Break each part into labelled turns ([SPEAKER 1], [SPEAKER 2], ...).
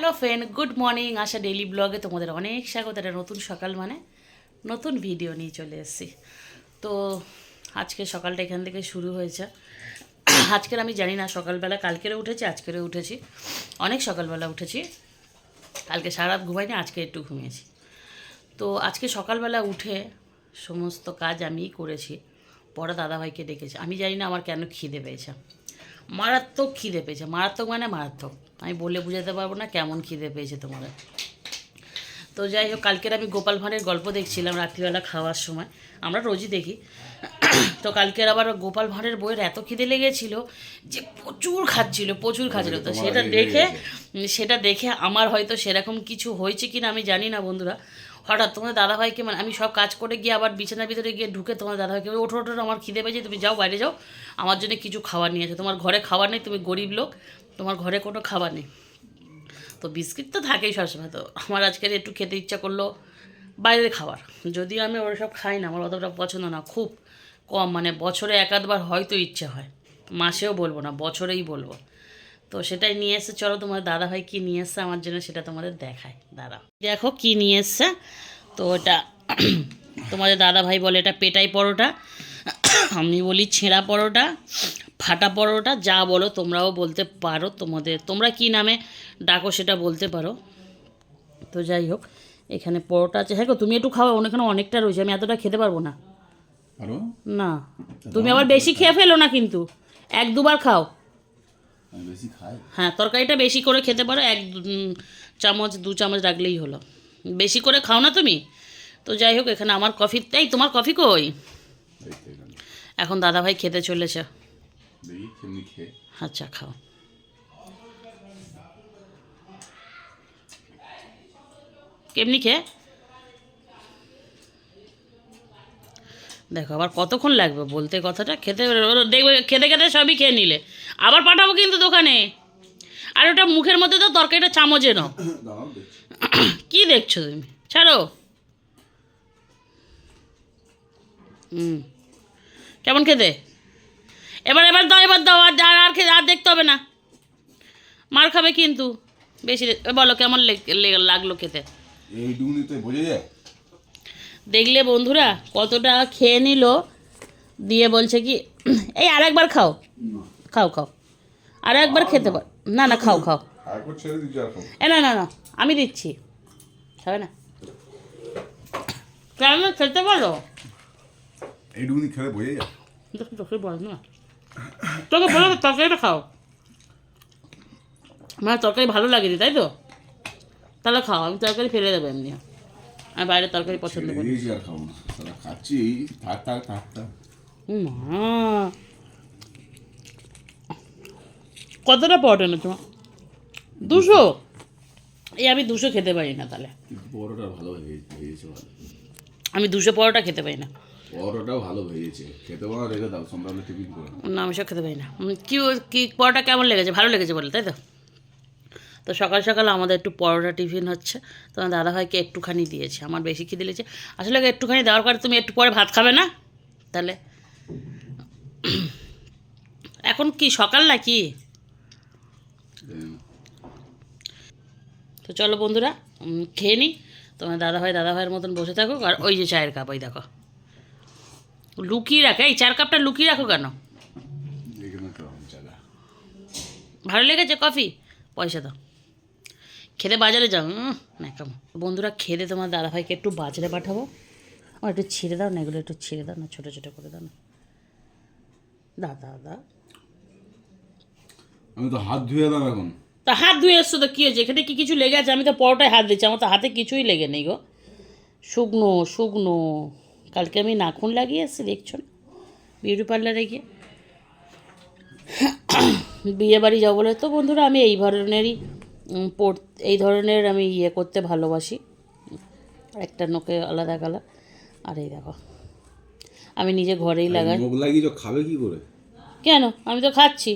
[SPEAKER 1] Hello friend good morning Asha daily ব্লগে তোমাদের অনেক স্বাগত। একটা নতুন সকাল মানে নতুন ভিডিও নিয়ে চলে এসেছি। তো আজকে সকালটা এখান থেকে শুরু হয়েছে। আজকের আমি জানি না, সকালবেলা কালকেরও উঠেছি, আজকেরও উঠেছি। অনেক সকালবেলা উঠেছি। কালকে সারা ঘুমাইনি, আজকে একটু ঘুমিয়েছি। তো আজকে সকালবেলা উঠে সমস্ত কাজ আমিই করেছি। পরে দাদাভাইকে ডেকেছি। আমি জানি না আমার কেন খিদে পেয়েছে। মারাত্মক খিদে পেয়েছে। মারাত্মক মানে মারাত্মক। আমি বলে বুঝাতে পারব না কেমন খিদে পেয়েছে তোমাদের। তো যাই হোক কালকের আমি গোপাল ভাঁড়ের গল্প দেখছিলাম রাত্রিবেলা খাওয়ার সময়। আমরা রোজই দেখি। তো কালকের আবার গোপাল ভাঁড়ের বইয়ের এত খিদে লেগেছিল যে প্রচুর খাচ্ছিল প্রচুর খাচ্ছিল। তো সেটা দেখে সেটা দেখে আমার হয়তো সেরকম কিছু হয়েছে কিনা আমি জানি না বন্ধুরা। হঠাৎ তোমার দাদাভাইকে মানে আমি সব কাজ করে গিয়ে আবার বিছানার ভিতরে গিয়ে ঢুকে তোমার দাদাভাইকে ওঠো ওঠো, আমার খিদে পেয়েছে তুমি যাও বাইরে যাও। আমার জন্য কিছু খাবার নিয়ে আসো তোমার ঘরে খাবার নেই তুমি গরিব লোক। তোমার ঘরে কোনো খাবার নেই। তো বিস্কিট তো থাকেই সবসময়। তো আমার আজকের একটু খেতে ইচ্ছা করল বাইরের খাবার। যদিও আমি ওসব খাই না, আমার অতটা পছন্দ না, খুব কম। মানে বছরে এক আধবার হয়তো ইচ্ছে হয়। মাসেও বলব না, বছরেই বলব। তো সেটাই নিয়ে এসে চলো, তোমার দাদা ভাই কী নিয়ে এসছে আমার জন্য সেটা তোমাদের দেখায়। দাদা দেখো কী নিয়ে এসছে। তো ওটা তোমাদের দাদা ভাই বলে এটা পেটাই পরোটা। আমি বলি ছেঁড়া পরোটা। ফাটা পরোটা যা বলো তোমরাও বলতে পারো তোমাদের। তোমরা কি নামে ডাকো সেটা বলতে পারো। তো যাই হোক এখানে পরোটা আছে। হ্যাঁ গো তুমি একটু খাও ওখানে অনেকটা রয়েছে আমি এতটা খেতে পারব না। না। তুমি আবার বেশি খেয়ে ফেলো না কিন্তু। এক দুবার খাও। হ্যাঁ তরকারিটা বেশি করে খেতে পারো এক চামচ দু চামচ রাখলেই হলো। বেশি করে খাও না তুমি? তো যাই হোক এখানে আমার কফি তাই তোমার কফি কই?
[SPEAKER 2] এখানে।
[SPEAKER 1] দাদাভাই খেতে চলেছে। আচ্ছা খাও। কেমনি খেয়ে? দেখো আবার কতক্ষণ লাগবে বলতে কথাটা? খেতে দেখবে খেতে খেতে সবই খেয়ে নিলে। আবার পাঠাবো কিন্তু দোকানে। আর ওটা মুখের মধ্যে তো তরকারিটা চামচে নাও কি দেখছ তুমি? ছাড়ো। হুম কেমন খেতে? এবার এবার দাও এবার দাও আর আর আর খেতে আর দেখতে হবে না। মার খাবে কিন্তু। বেশি বলো কেমন লেগ- লাগল খেতে?
[SPEAKER 2] এই ডুগনিতে বোঝা যায়?
[SPEAKER 1] দেখলে বন্ধুরা কতটা খেয়ে নিল দিয়ে বলছে কি এই আর একবার খাও খাও। খাও আর একবার খেতে পার না না খাও খাও। এ না না না আমি দিচ্ছি। খাবে না? কেন খেতে পারো?
[SPEAKER 2] এই ডুগনি খেলে বোঝা যায়।
[SPEAKER 1] তোকে বল না। তোকে বলো তো তরকারিটা খাও। মানে তরকারি ভালো লাগে তাই তো? তাহলে খাও আমি তরকারি ফেলে দেবো এমনি। আমি বাইরের তরকারি পছন্দ করি।
[SPEAKER 2] খাচ্ছি থাক থাক থাক থাক।
[SPEAKER 1] মা। কতটা পট এনে তোমার দুশো? এই আমি দুশো খেতে পারি না তাহলে।
[SPEAKER 2] পরোটা ভালো।
[SPEAKER 1] আমি দুশো পরোটা খেতে পারি না।
[SPEAKER 2] পরোটাও ভালো ভেজেছে। খেতে পারো, রেখে দাও সন্ধ্যাবেলা টিফিন করে
[SPEAKER 1] না, আমি সব খেতে পারি না কি কি পরোটা কেমন লেগেছে? ভালো লেগেছে বলে, তাই তো? তো সকাল সকাল আমাদের একটু পরোটা টিফিন হচ্ছে। তোমার দাদাভাইকে একটুখানি দিয়েছে, আমার বেশি খিদে লেগেছে। আসলে একটুখানি দেওয়ার পরে তুমি একটু পরে ভাত খাবে না? তাহলে এখন কি, সকাল না কি
[SPEAKER 2] জানি না।
[SPEAKER 1] তো চলো বন্ধুরা খেয়ে নিই তোমার দাদাভাই, দাদাভাইয়ের মতন বসে থাকুক, আর ওই যে চায়ের কাপ, ওই দেখো। লুকিয়ে রাখো? এই চার কাপটা লুকিয়ে রাখো কেন? ভালো লেগেছে কফি? পয়সা দাও। খেতে বাজারে যাও না কেমন? বন্ধুরা খেতে তোমার দাদাভাইকে একটু বাজারে পাঠাবো। আমার একটু ছিঁড়ে দাও না এগুলো একটু ছিঁড়ে দাও না ছোটো ছোটো করে দাও না। দাদা দাদা
[SPEAKER 2] আমি তো হাত ধুয়ে দাম এখন।
[SPEAKER 1] তা হাত ধুয়ে এসছো তো কী হয়েছে? এখানে কি কিছু লেগে আছে? আমি তো পরোটায় হাত দিচ্ছি আমার তো হাতে কিছুই লেগে নেই গো। শুকনো শুকনো। কালকে আমি নাখুন লাগিয়ে এসেছি দেখছ না? বিউটি পার্লারে গিয়ে। বিয়ে বাড়ি যাব বলে তো বন্ধুরা আমি এই ধরনেরই পড় এই ধরনের আমি ইয়ে করতে ভালোবাসি। একটা নোকে আলাদা কালার। আর এই দেখো আমি নিজে ঘরেই লাগাই।
[SPEAKER 2] মুখ লাগিয়েছ খাবে কি করে?
[SPEAKER 1] কেন? আমি তো খাচ্ছি।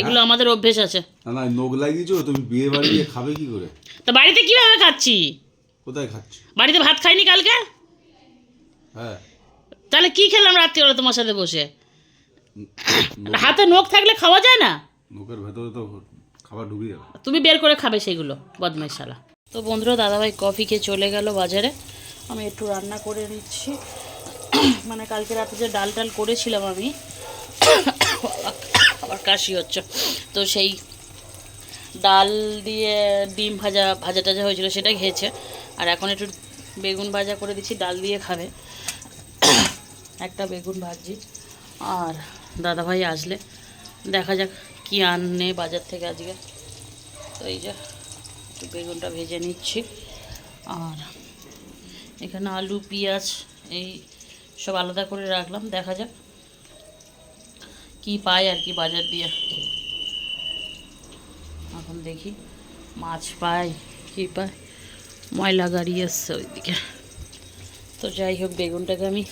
[SPEAKER 1] এগুলো আমাদের অভ্যেস আছে।
[SPEAKER 2] না না নোক লাগিয়েছো তুমি বিয়ে বাড়ি খাবে কি করে?
[SPEAKER 1] তো বাড়িতে কীভাবে খাচ্ছি?
[SPEAKER 2] কোথায় খাচ্ছ?
[SPEAKER 1] বাড়িতে ভাত খাইনি কালকে?
[SPEAKER 2] হ্যাঁ।
[SPEAKER 1] তাহলে কি খেলাম রাত্রিবেলা তোমার সাথে বসে? হাতে নখ থাকলে খাওয়া যায় না?
[SPEAKER 2] ভেতরে তো খাবার ঢুকে যাবে
[SPEAKER 1] তুমি বের করে খাবে সেগুলো বদমাইশালা। তো বন্ধুরা দাদাভাই কফি খেয়ে চলে গেল বাজারে। আমি একটু রান্না করে নিচ্ছি। মানে কালকে রাতে যে ডাল টাল করেছিলাম আমি আবার কাশি হচ্ছে। তো সেই ডাল দিয়ে ডিম ভাজা ভাজা টাজা হয়েছিল সেটা খেয়েছে। আর এখন একটু বেগুন ভাজা করে দিচ্ছি ডাল দিয়ে খাবে। একটা বেগুন ভাজি। আর দাদাভাই আসলে। দেখা যাক কি আনে বাজার থেকে আজকে। তো এই যে, একটু বেগুনটা ভেজে নিচ্ছি। আর এখানে আলু, পেঁয়াজ, এই সব আলাদা করে রাখলাম। দেখা যাক কি পাই আর কি বাজার দিয়ে। এখন দেখি মাছ পাই, কি পায় ময়লা গাড়ি এসছে ওইদিকে। তো যাই হোক, বেগুনটাকে আমি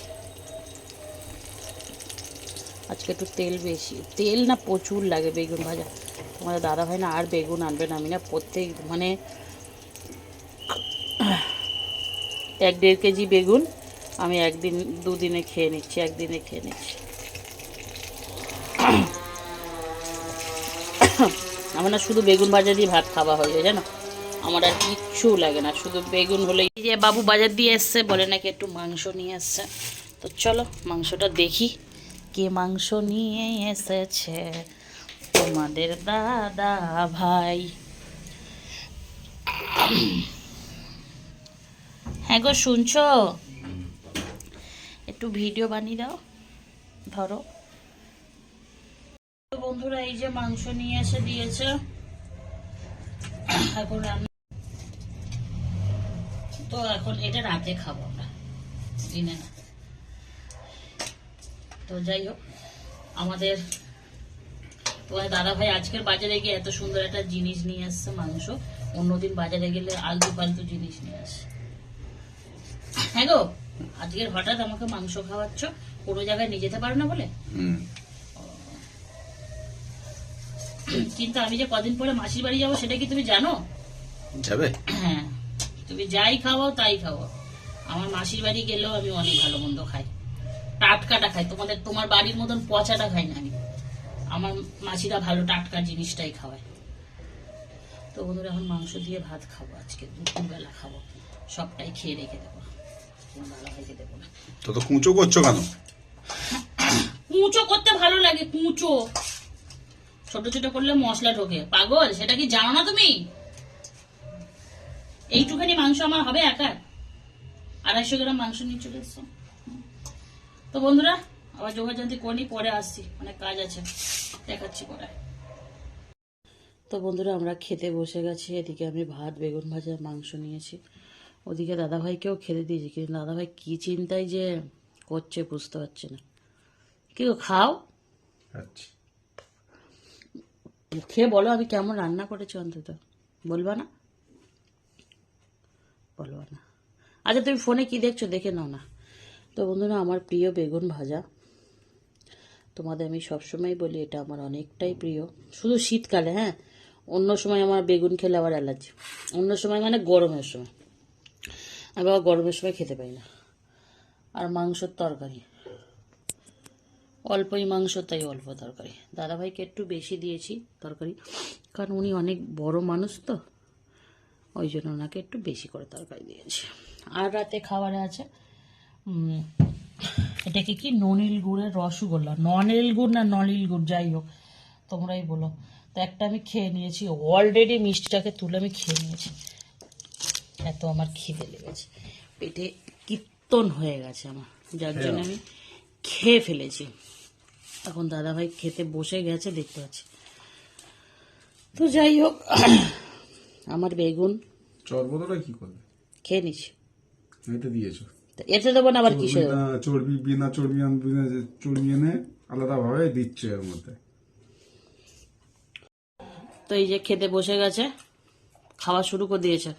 [SPEAKER 1] আজকে একটু তেল বেশি। তেল না প্রচুর লাগে বেগুন ভাজা। তোমাদের দাদা ভাই না আর বেগুন আনবে না। আমি না প্রত্যেক মানে এক দেড় কেজি বেগুন আমি একদিন, দুদিনে খেয়ে নিচ্ছি, একদিনে খেয়ে নিচ্ছি। আমার না শুধু বেগুন ভাজা দিয়ে ভাত খাওয়া হয়ে যায়, জানো? আমার আর কিচ্ছু লাগে না। শুধু বেগুন হলে যে বাবু বাজার দিয়ে এসছে, বলে নাকি একটু মাংস নিয়ে এসছে। তো চলো, মাংসটা দেখি। কে মাংস নিয়ে এসেছে। তোমাদের দাদা ভাই। হ্যাঁ গো, শুনছো? একটু ভিডিও বানিয়ে দাও, ধরো। বন্ধুরা, এই যে মাংস নিয়ে এসে দিয়েছে। এখন রান্না তো এখন এটা রাতে খাব আমরা, দিনে না। তো যাই হোক আমাদের তোমার দাদা ভাই আজকের বাজারে গিয়ে এত সুন্দর একটা জিনিস নিয়ে আসছে মাংস। অন্যদিন বাজারে গেলে আলতু ফালতু জিনিস নিয়ে আসে। হ্যাঁ গো আজকের হঠাৎ আমাকে মাংস খাওয়াচ্ছ কোনো জায়গায় নিয়ে যেতে পারো না বলে?
[SPEAKER 2] হুম।
[SPEAKER 1] কিন্তু আমি যে কদিন পরে মাসির বাড়ি যাব সেটা কি তুমি জানো?
[SPEAKER 2] যাবে।
[SPEAKER 1] হ্যাঁ তুমি যাই খাওয়াও তাই খাওয়াও। আমার মাসির বাড়ি গেলেও আমি অনেক ভালো মন্দ খাই। টাটকাটা খাই। তোমাদের তোমার বাড়ির মতন পচাটা খাই না আমি। আমার মাছিরা ভালো টাটকা জিনিসটাই খাওয়ায়। তো বন্ধুরা এখন মাংস দিয়ে ভাত খাব আজকে। দুপুরবেলা খাব। সবটাই খেয়ে রেখে দেবো না।
[SPEAKER 2] তো তো কুঁচো করছ কেন?
[SPEAKER 1] কুঁচো করতে ভালো লাগে কুঁচো। ছোট ছোট করলে মশলা ঢোকে। পাগল সেটা কি জানো না তুমি? এইটুখানি মাংস আমার হবে একার? আড়াইশো গ্রাম মাংস নিয়ে চলে এসছো। তো বন্ধুরা আবার যোগাযোগ করি পরে আসছি। অনেক কাজ আছে। দেখাচ্ছি পরে। তো বন্ধুরা আমরা খেতে বসে গেছি। এদিকে আমি ভাত বেগুন ভাজা মাংস নিয়েছি। ওদিকে দাদাভাইকেও খেতে দিয়েছি কিন্তু দাদাভাই কী চিন্তায় যে করছে বুঝতে পারছি না। কি গো খাও? খেয়ে বলো আমি কেমন রান্না করেছি অন্তত। বলবা না? বলবা না। আচ্ছা তুমি ফোনে কি দেখছ? দেখে নাও না। তো বন্ধুরা, আমার প্রিয় বেগুন ভাজা। তোমাদের আমি সবসময় বলি, এটা আমার অনেকটাই প্রিয়। শুধু শীতকালে হ্যাঁ? অন্য সময় আমার বেগুন খেলে আবার অ্যালার্জি। অন্য সময় মানে গরমের সময়। আমি আবার গরমের সময় খেতে পাই না। আর মাংসর তরকারি। অল্পই মাংস, তাই অল্প তরকারি। দাদাভাইকে একটু বেশি দিয়েছি তরকারি। কারণ উনি অনেক বড় মানুষ তো। ওই জন্য ওনাকে একটু বেশি করে তরকারি দিয়েছি। আর রাতে খাবারে আছে এটাকে কি ননিল গুড়ের রসগোল্লা ননিল গুড় না নলিল গুড় যাই হোক তোমরাই বলো। তো একটা আমি খেয়ে নিয়েছি অলরেডি মিষ্টিটাকে তুলে আমি খেয়ে নিয়েছি। এত আমার খিদে লেগেছে। পেটে কীর্তন হয়ে গেছে আমার। যার জন্য আমি খেয়ে ফেলেছি। এখন দাদাভাই খেতে বসে গেছে দেখতে পাচ্ছি। তো যাই হোক আমার বেগুন
[SPEAKER 2] চর্বতটা কি করবে?
[SPEAKER 1] খেয়ে
[SPEAKER 2] এতে দিয়েছ।
[SPEAKER 1] এতে দেবো না আবার কিসে?
[SPEAKER 2] চর্বি বিনা চর্বি বিনা চর্বি এনে আলাদাভাবে দিচ্ছে এর মধ্যে।
[SPEAKER 1] তো এই যে খেতে বসে গেছে খাওয়া শুরু করে দিয়েছে।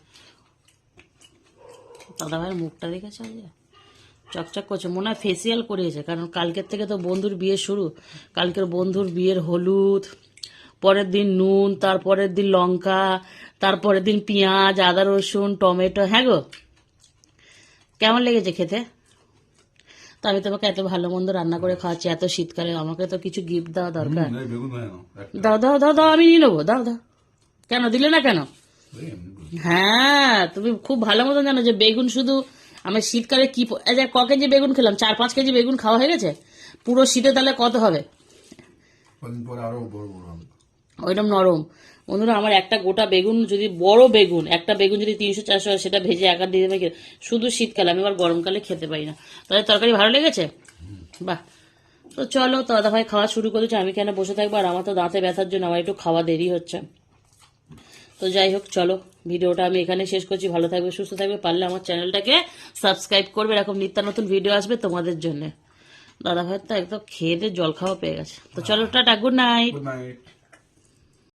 [SPEAKER 1] দাদাভাইয়ের মুখটা দেখেছে আজকে চকচক করছে মনে হয় ফেসিয়াল করিয়েছে কারণ কালকের থেকে তো বন্ধুর বিয়ে শুরু। কালকের বন্ধুর বিয়ের হলুদ পরের দিন নুন তারপরের দিন লঙ্কা তারপরের দিন পেঁয়াজ আদা রসুন টমেটো হ্যাঁ গো? কেমন লেগেছে খেতে? তো আমি তোমাকে এত ভালো মন্দ রান্না করে খাওয়াচ্ছি এত শীতকালে আমাকে তো কিছু গিফট দেওয়া দরকার। দাও দাও দাও দাও আমি নিয়ে নেব দাও দাও। কেন দিলে না কেন। হ্যাঁ তুমি খুব ভালো মতন জানো যে বেগুন শুধু আমি শীতকালে কি ক কেজি বেগুন খেলাম চার পাঁচ কেজি বেগুন খাওয়া হয়ে গেছে? পুরো শীতে তাহলে কত হবে। ওইরকম নরম। বন্ধুরা, আমার একটা গোটা বেগুন যদি, বড় বেগুন, একটা বেগুন যদি তিনশো, চারশো হয়, সেটা ভেজে একা দিয়ে দেবে। শুধু শীতকালে, আমি আবার গরমকালে খেতে পারি না। তাহলে তরকারি ভালো লেগেছে? বাহ। তো চলো, দাদা ভাই খাওয়া শুরু করেছে আমি কেন বসে থাকব? আর আমার তো দাঁতে ব্যথার জন্য আমার একটু খাওয়া দেরি হচ্ছে। তো যাই হোক, চলো, ভিডিওটা আমি এখানে শেষ করছি। ভালো থাকবে, সুস্থ থাকবে, পারলে আমার চ্যানেলটাকে সাবস্ক্রাইব করবে। এরকম নিত্য নতুন ভিডিও আসবে তোমাদের জন্য। দাদা ভাই তো একদম খেয়ে দিয়ে জল খাওয়া পেয়ে গেছে। তো চলো, tata, good night.
[SPEAKER 2] Good night.